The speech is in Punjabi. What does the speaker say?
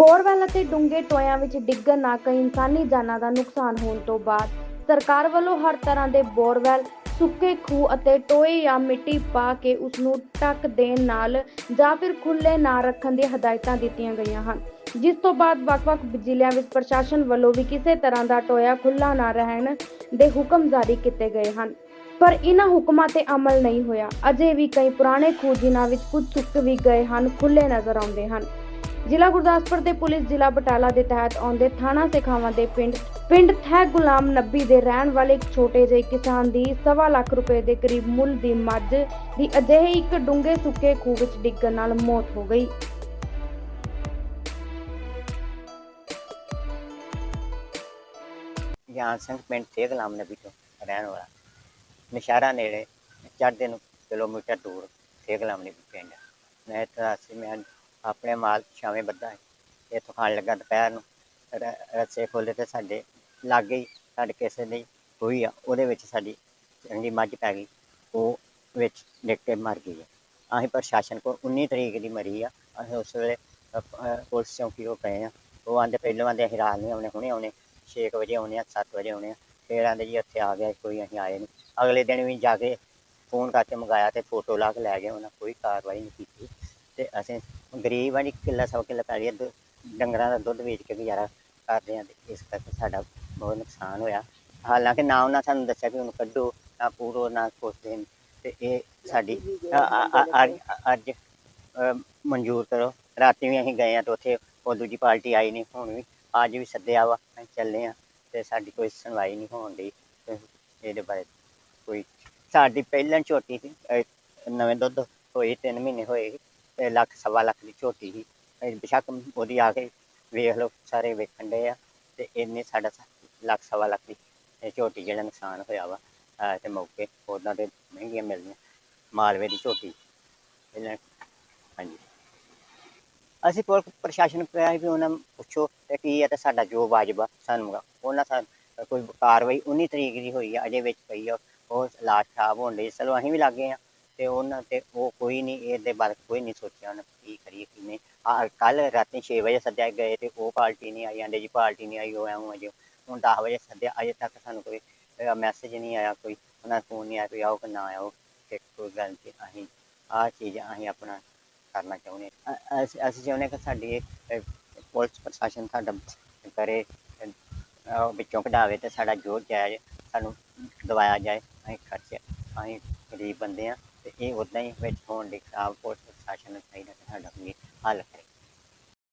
ਬੋਰਵੈਲ ਅਤੇ ਡੂੰਘੇ ਟੋਇਆਂ ਵਿੱਚ ਡਿੱਗਣ ਨਾਲ ਕਈ ਇਨਸਾਨੀ ਜਾਨਾਂ ਦਾ ਨੁਕਸਾਨ ਹੋਣ ਤੋਂ ਬਾਅਦ ਸਰਕਾਰ ਵੱਲੋਂ ਹਰ ਤਰ੍ਹਾਂ ਦੇ ਬੋਰਵੈਲ, ਸੁੱਕੇ ਖੂਹ ਅਤੇ ਟੋਏ ਜਾਂ ਮਿੱਟੀ ਪਾ ਕੇ ਉਸ ਨੂੰ ਟੱਕ ਦੇਣ ਨਾਲ ਜਾਂ ਫਿਰ ਖੁੱਲੇ ਨਾ ਰੱਖਣ ਦੀਆਂ ਹਦਾਇਤਾਂ ਦਿੱਤੀਆਂ ਗਈਆਂ ਹਨ। ਜਿਸ ਤੋਂ ਬਾਅਦ ਵੱਖ-ਵੱਖ ਜ਼ਿਲ੍ਹਿਆਂ ਵਿੱਚ ਪ੍ਰਸ਼ਾਸਨ ਵੱਲੋਂ ਵੀ ਕਿਸੇ ਤਰ੍ਹਾਂ ਦਾ ਟੋਇਆ ਖੁੱਲਾ ਨਾ ਰਹਿਣ ਦੇ ਹੁਕਮ ਜਾਰੀ ਕੀਤੇ ਗਏ ਹਨ। ਪਰ ਇਹਨਾਂ ਹੁਕਮਾਂ ਤੇ ਅਮਲ ਨਹੀਂ ਹੋਇਆ। ਅਜੇ ਵੀ ਕਈ ਪੁਰਾਣੇ ਖੂਹ ਜਿਨ੍ਹਾਂ ਵਿੱਚ ਕੁਝ ਸੁੱਕ ਵੀ ਗਏ ਹਨ ਖੁੱਲੇ ਨਜ਼ਰ ਆਉਂਦੇ ਹਨ। ਜ਼ਿਲ੍ਹਾ ਗੁਰਦਾਸਪੁਰ ਦੇ ਪੁਲਿਸ ਜ਼ਿਲ੍ਹਾ ਬਟਾਲਾ ਦੇ ਤਹਿਤ ਆਉਂਦੇ ਥਾਣਾ ਸੇਖਾਵਾਂ ਦੇ ਪਿੰਡ ਪਿੰਡ ਥੈ ਗੁਲਾਮ ਨੱਬੀ ਦੇ ਰਹਿਣ ਵਾਲੇ ਇੱਕ ਛੋਟੇ ਜਿਹੇ ਕਿਸਾਨ ਦੀ ਸਵਾ ਲੱਖ ਰੁਪਏ ਦੇ ਕਰੀਬ ਮੁੱਲ ਦੀ ਮੱਝ ਦੀ ਅਜਿਹੇ ਇੱਕ ਡੂੰਘੇ ਸੁੱਕੇ ਖੂਹ ਵਿੱਚ ਡਿੱਗਣ ਨਾਲ ਮੌਤ ਹੋ ਗਈ। ਗਿਆਨ ਸਿੰਘ ਪਿੰਡ ਤੇ ਗੁਲਾਮ ਨਬੀ ਤੋਂ ਰਹਿਣ ਵਾਲਾ। ਨਸ਼ਹਿਰਾ ਨੇੜੇ, ਚੜ੍ਹਦੇ ਨੂੰ ਕਿਲੋਮੀਟਰ ਦੂਰ ਤੇ ਗੁਲਾਮ ਨਬੀ ਪਿੰਡ। ਮੈਂ ਤਰਾਸੀ ਮੈਂ ਆਪਣੇ ਮਾਲ ਛਾਵੇਂ ਬੱਧਾ ਇੱਥੋਂ ਖਾਣ ਲੱਗਾ ਦੁਪਹਿਰ ਨੂੰ। ਰ- ਰੱਸੇ ਖੋਲੇ ਤੇ ਸਾਡੇ ਲਾਗੇ ਹੀ ਸਾਡੇ ਕਿਸੇ ਦੀ ਹੋਈ ਆ ਉਹਦੇ ਵਿੱਚ ਸਾਡੀ ਚੰਗੀ ਮੱਝ ਪੈ ਗਈ। ਉਹ ਵਿੱਚ ਡਿੱਗ ਕੇ ਮਰ ਗਈ ਹੈ ਅਸੀਂ ਪ੍ਰਸ਼ਾਸਨ ਕੋਲ 19 ਤਰੀਕ ਦੀ ਮਰੀ ਆ। ਅਸੀਂ ਉਸ ਵੇਲੇ ਅ, ਅ, ਪੁਲਿਸ ਚੌਂਕੀ ਉਹ ਪਏ ਆ। ਉਹ ਆਂਦੇ ਪਹਿਲਾਂ ਆਂਦੇ ਅਸੀਂ ਰਾਤ ਨਹੀਂ ਆਉਣੇ ਹੁਣੇ ਆਉਣੇ। 6 ਵਜੇ ਆਉਣੇ ਆ 7 ਵਜੇ ਆਉਣੇ ਆ। ਫਿਰ ਆਂਦੇ ਜੀ ਇੱਥੇ ਆ ਗਿਆ ਕੋਈ ਅਸੀਂ ਆਏ ਨਹੀਂ। ਅਗਲੇ ਦਿਨ ਵੀ ਜਾ ਕੇ ਫੋਨ ਕਰਕੇ ਮੰਗਾਇਆ ਤੇ ਫੋਟੋ ਲਾ ਕੇ ਲੈ ਗਏ। ਉਹਨਾਂ ਕੋਈ ਕਾਰਵਾਈ ਨਹੀਂ ਕੀਤੀ। ਤੇ ਅਸੀਂ ਗਰੀਬ ਆ ਜੀ ਕਿੱਲਾ ਸੌ ਕਿੱਲਾ ਪੈ ਗਿਆ ਦੁ- ਡੰਗਰਾਂ ਦਾ ਦੁੱਧ ਵੇਚ ਕੇ ਗੁਜ਼ਾਰਾ ਕਰਦੇ ਆ ਤੇ ਇਸ ਕਰਕੇ ਸਾਡਾ ਬਹੁਤ ਨੁਕਸਾਨ ਹੋਇਆ। ਹਾਲਾਂਕਿ ਨਾ ਉਹਨਾਂ ਸਾਨੂੰ ਦੱਸਿਆ ਕਿ ਉਹਨੂੰ ਕੱਢੋ ਨਾ ਪੂਰੋ ਨਾ ਕੁਛ ਦੇਣ। ਤੇ ਇਹ ਸਾਡੀ ਅ- ਅ- ਅ- ਅੱਜ- ਅੱਜ ਅ, ਮਨਜ਼ੂਰ ਕਰੋ। ਰਾਤੀ ਵੀ ਅਸੀਂ ਗਏ ਆ ਤੇ ਉੱਥੇ ਉਹ ਦੂਜੀ ਪਾਰਟੀ ਆਈ ਨਹੀਂ ਹੁਣ ਵੀ ਅੱਜ ਵੀ ਸੱਦਿਆ ਵਾ ਅਸੀਂ ਚੱਲੇ ਆ ਤੇ ਸਾਡੀ ਕੋਈ ਸੁਣਵਾਈ ਨਹੀਂ ਹੋਣ ਦੀ ਇਹਦੇ ਬਾਰੇ ਕੋਈ ਸਾਡੀ ਪਹਿਲਾਂ ਝੋਟੀ ਸੀ ਅਹ ਨਵੇਂ ਦੁੱਧ ਹੋਏ 3 ਮਹੀਨੇ ਹੋਏ ਸੀ। ਤੇ ਲੱਖ, ਸਵਾ ਲੱਖ ਦੀ ਝੋਟੀ ਸੀ। ਇਹ ਬੇਸ਼ੱਕ ਉਹਦੀ ਆ ਕੇ ਵੇਖ ਲਓ, ਸਾਰੇ ਵੇਖਣ ਦੇ ਆ। ਤੇ ਇੰਨੇ ਸਾਡਾ ਲੱਖ, ਸਵਾ ਲੱਖ ਦੀ ਇਹ ਝੋਟੀ ਜਿਹੜਾ ਨੁਕਸਾਨ ਹੋਇਆ ਵਾ, ਅਹ ਤੇ ਮੌਕੇ ਉਹਨਾਂ ਦੇ ਮਹਿੰਗੀਆਂ ਮਿਲਦੀਆਂ ਮਾਲਵੇ ਦੀ ਝੋਟੀ। ਇਹਨਾਂ ਹਾਂਜੀ। ਅਸੀਂ ਪੁਲਿਸ ਪ੍ਰਸ਼ਾਸਨ ਕਿਹਾ ਵੀ ਉਹਨਾਂ ਨੂੰ ਪੁੱਛੋ ਤੇ ਕੀ ਹੈ ਤੇ ਸਾਡਾ ਜੋ ਵਾਜਬ ਆ, ਸਾਨੂੰ ਮੰਗਾ ਉਹਨਾਂ ਸਾ, ਕੋਈ ਕਾਰਵਾਈ 19 ਤਰੀਕ ਦੀ ਹੋਈ ਆ, ਅਜੇ ਵਿੱਚ ਪਈ ਆ। ਉਹ ਲਾਸ਼ ਖਰਾਬ ਹੋਣ ਲਈ ਚਲੋ ਅਸੀਂ ਵੀ ਲੱਗੇ ਆ। ਤੇ ਉਹਨਾਂ ਤੇ ਉਹ ਕੋਈ ਨਹੀਂ ਇਹਦੇ ਬਾਰੇ ਕੋਈ ਨਹੀਂ ਸੋਚਿਆ ਉਹਨੇ ਕੀ ਕਰੀਏ ਕੀ ਨਹੀਂ ਆ ਕੱਲ ਰਾਤੀ 6 ਵਜੇ ਸੱਦਿਆ ਗਏ ਤੇ ਉਹ ਪਾਰਟੀ ਨਹੀਂ ਆਈ ਆਂਦੇ ਜੀ ਪਾਰਟੀ ਨਹੀਂ ਆਈ ਉਹ ਐਵੇਂ ਅਜੇ ਹੁਣ 10 ਵਜੇ ਸੱਦਿਆ ਅਜੇ ਤੱਕ ਸਾਨੂੰ ਕੋਈ ਮੈਸੇਜ ਨਹੀਂ ਆਇਆ ਕੋਈ। ਉਹਨਾਂ ਦਾ ਫੋਨ ਨਹੀਂ ਆਇਆ ਵੀ ਆਓ ਕਿ ਨਾ ਆਓ ਤੇ ਕੋਈ ਗੱਲ ਨਹੀਂ ਅਸੀਂ ਆਹ ਚੀਜ਼ ਅਸੀਂ ਆਪਣਾ ਕਰਨਾ ਚਾਹੁੰਦੇ ਹਾਂ। ਅਸੀਂ ਅਸੀਂ ਚਾਹੁੰਦੇ ਹਾਂ ਕਿ ਸਾਡੀ ਇਹ, ਪੁਲਿਸ ਪ੍ਰਸ਼ਾਸਨ ਸਾਡਾ ਕਰੇ ਵਿੱਚੋਂ ਕਢਾਵੇ ਤੇ ਸਾਡਾ ਜੋ ਜਾਇਜ਼ ਸਾਨੂੰ ਦਵਾਇਆ ਜਾਏ ਅਸੀਂ ਖਰਚੇ ਅਸੀਂ ਗਰੀਬ ਬੰਦੇ ਆ ਤੇ ਇਹ ਉਦਾਂ ਹੀ ਵਿੱਚ ਹੋਣ ਦੇ ਖਰਾਬ ਪੁਲਿਸ ਪ੍ਰਸ਼ਾਸਨ ਨੂੰ